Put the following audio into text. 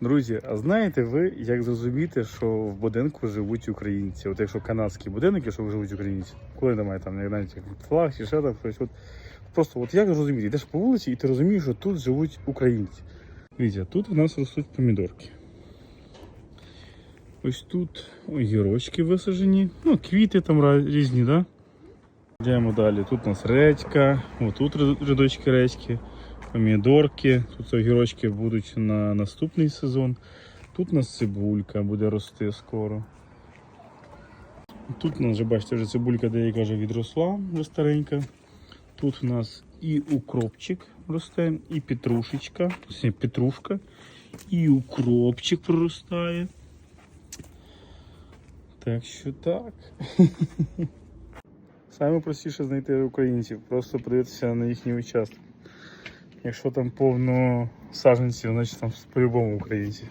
Друзі, а знаєте ви, як зрозуміти, що в будинку живуть українці? От якщо канадські будинки, що живуть українці, коли немає там, навіть флаг чи ще там щось. От, просто от як зрозуміти? Йдеш по вулиці і ти розумієш, що тут живуть українці. Дивіться, тут в нас ростуть помідорки. Ось тут огірочки висаджені, ну, квіти там різні? Да? Йдемо далі. Тут у нас редька, отут ряд- рядочки редьки, помідорки. Тут огірочки будуть на наступний сезон. Тут у нас цибулька буде рости скоро. Тут у нас вже бачите, вже цибулька деяка вже відросла, вже старенька. Тут у нас і укропчик росте, і петрушечка, петрушка, і укропчик проростає. Так що так. Саме простіше знайти українців, просто подивитися на їхній участок. Якщо там повно саженців, значить там по-любому українці.